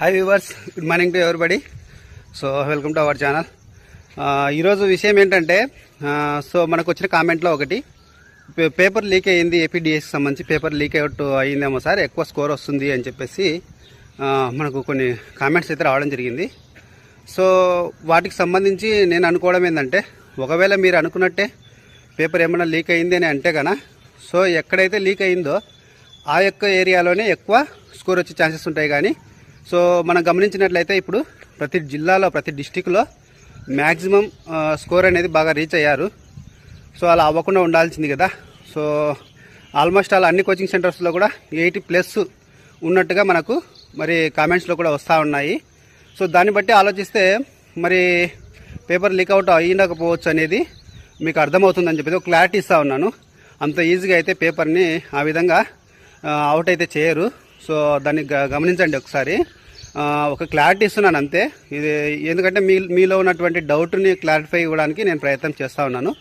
Hi viewers good morning to everybody so welcome to our channel ఈరోజు విషయం ఏంటంటే uh, so మనకు వచ్చిన కామెంట్లో ఒకటి. పేపర్ లీక్ అయ్యింది ఏపీడిఎస్కి సంబంధించి. పేపర్ లీక్ అవుట్ అయ్యిందేమో సార్. ఎక్కువ స్కోర్ వస్తుంది అని చెప్పేసి uh, మనకు కొన్ని కామెంట్స్ అయితే రావడం జరిగింది. సో వాటికి సంబంధించి నేను అనుకోవడం ఏంటంటే ఒకవేళ మీరు అనుకున్నట్టే పేపర్ ఏమైనా లీక్ అయింది అని అంటే కన సో ఎక్కడైతే లీక్ అయిందో ఆ యొక్క ఏరియాలోనే ఎక్కువ స్కోర్ వచ్చే ఛాన్సెస్ ఉంటాయి కానీ సో మనం గమనించినట్లయితే ఇప్పుడు ప్రతి జిల్లాలో ప్రతి డిస్టిక్లో మ్యాక్సిమం స్కోర్ అనేది బాగా రీచ్ అయ్యారు. సో అలా అవ్వకుండా ఉండాల్సింది కదా. సో ఆల్మోస్ట్ అలా అన్ని కోచింగ్ సెంటర్స్లో కూడా ఎయిటీ ప్లస్ ఉన్నట్టుగా మనకు మరి కామెంట్స్లో కూడా వస్తూ ఉన్నాయి. సో దాన్ని బట్టి ఆలోచిస్తే మరి పేపర్ లీక్ అవుట్ అయ్యిండకపోవచ్చు అనేది మీకు అర్థమవుతుందని చెప్పేసి ఒక క్లారిటీ ఇస్తూ ఉన్నాను. అంత ఈజీగా అయితే పేపర్ని ఆ విధంగా అవుట్ అయితే చేయరు. సో దాన్ని గ- గమనించండి ఒకసారి. ఒక క్లారిటీ ఇస్తున్నాను అంతే. ఇది ఎందుకంటే మీ మీలో ఉన్నటువంటి డౌట్ని క్లారిఫై ఇవ్వడానికి నేను ప్రయత్నం చేస్తూ ఉన్నాను.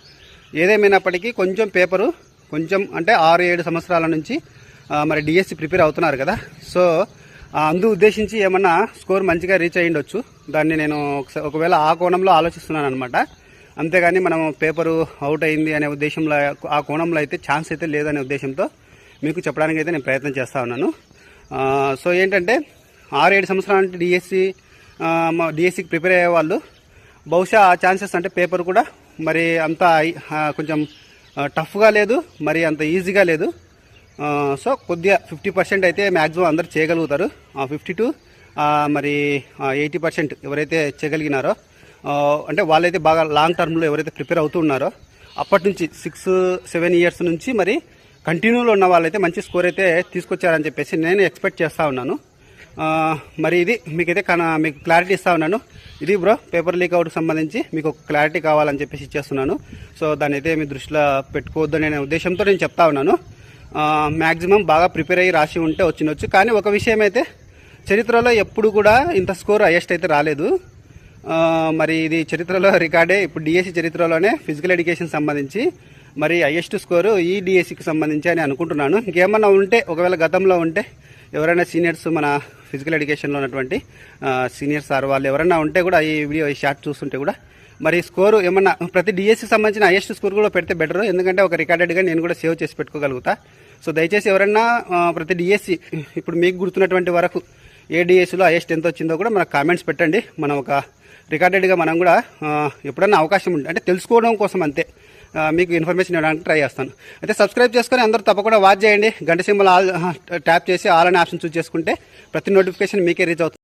ఏదేమైనప్పటికీ కొంచెం పేపరు కొంచెం అంటే ఆరు ఏడు సంవత్సరాల నుంచి మరి డిఎస్సి ప్రిపేర్ అవుతున్నారు కదా. సో అందు ఉద్దేశించి ఏమన్నా స్కోర్ మంచిగా రీచ్ అయ్యిండొచ్చు దాన్ని నేను ఒకవేళ ఆ కోణంలో ఆలోచిస్తున్నాను అనమాట అంతేగాని మనం పేపరు అవుట్ అయింది అనే ఉద్దేశంలో ఆ కోణంలో అయితే ఛాన్స్ అయితే లేదనే ఉద్దేశంతో మీకు చెప్పడానికి అయితే నేను ప్రయత్నం చేస్తూ ఉన్నాను. సో ఏంటంటే ఆరు ఏడు సంవత్సరాల నుంచి డిఎస్సి డిఎస్సికి ప్రిపేర్ అయ్యే వాళ్ళు. బహుశా ఆ ఛాన్సెస్ అంటే పేపర్ కూడా మరి అంత కొంచెం టఫ్గా లేదు మరి అంత ఈజీగా లేదు. సో కొద్దిగా ఫిఫ్టీ పర్సెంట్ అయితే మ్యాక్సిమం అందరు చేయగలుగుతారు. ఫిఫ్టీ టు మరి ఎయిటీ పర్సెంట్ ఎవరైతే చేయగలిగినారో అంటే వాళ్ళైతే బాగా లాంగ్ టర్మ్లో ఎవరైతే ప్రిపేర్ అవుతూ ఉన్నారో అప్పటి నుంచి సిక్స్ సెవెన్ ఇయర్స్ నుంచి మరి కంటిన్యూలో ఉన్న వాళ్ళైతే మంచి స్కోర్ అయితే తీసుకొచ్చారని చెప్పేసి నేను ఎక్స్పెక్ట్ చేస్తూ ఉన్నాను. మరి ఇది మీకైతే కన మీకు క్లారిటీ ఇస్తా ఉన్నాను. ఇది బ్రో పేపర్ లీక్ అవుట్కి సంబంధించి మీకు క్లారిటీ కావాలని చెప్పేసి ఇచ్చేస్తున్నాను. సో దాని అయితే మీ దృష్టిలో పెట్టుకోవద్దు అనే ఉద్దేశంతో నేను చెప్తా ఉన్నాను. మ్యాక్సిమం బాగా ప్రిపేర్ అయ్యి రాసి ఉంటే వచ్చినొచ్చు. కానీ ఒక విషయం అయితే చరిత్రలో ఎప్పుడు కూడా ఇంత స్కోర్ హైయెస్ట్ అయితే రాలేదు. మరి ఇది చరిత్రలో రికార్డే. ఇప్పుడు డిఎస్సి చరిత్రలోనే ఫిజికల్ ఎడ్యుకేషన్ సంబంధించి మరి హైయెస్ట్ స్కోరు ఈ డిఎస్సికి సంబంధించి అని అనుకుంటున్నాను. ఇంకేమన్నా ఉంటే ఒకవేళ గతంలో ఉంటే ఎవరైనా సీనియర్స్ మన ఫిజికల్ ఎడ్యుకేషన్లో ఉన్నటువంటి సీనియర్ సార్ వాళ్ళు ఎవరైనా ఉంటే కూడా ఈ వీడియో ఈ షార్ట్ చూస్తుంటే కూడా మరి స్కోరు ఏమన్నా ప్రతి డిఎస్సికి సంబంధించిన హైయెస్ట్ స్కోర్ కూడా పెడితే బెటర్ ఎందుకంటే ఒక రికార్డెడ్గా నేను కూడా సేవ్ చేసి పెట్టుకోగలుగుతా. సో దయచేసి ఎవరైనా ప్రతి డిఎస్సి ఇప్పుడు మీకు గుర్తున్నటువంటి వరకు ఏ డిఎస్సిలో హైయెస్ట్ ఎంత వచ్చిందో కూడా మనకు కామెంట్స్ పెట్టండి. మనం ఒక రికార్డెడ్గా మనం కూడా ఎప్పుడన్నా అవకాశం ఉంటుంది అంటే తెలుసుకోవడం కోసం అంతే. మీకు ఇన్ఫర్మేషన్ ఇవ్వడానికి ట్రై చేస్తాను. అయితే సబ్స్క్రైబ్ చేసుకొని అందరూ తప్పకుండా వాచ్ చేయండి. గంట సింబల్ ఆల్ ట్యాప్ చేసి ఆల్ అనే ఆప్షన్ చూస్ చేసుకుంటే ప్రతి నోటిఫికేషన్ మీకే రీచ్ అవుతుంది.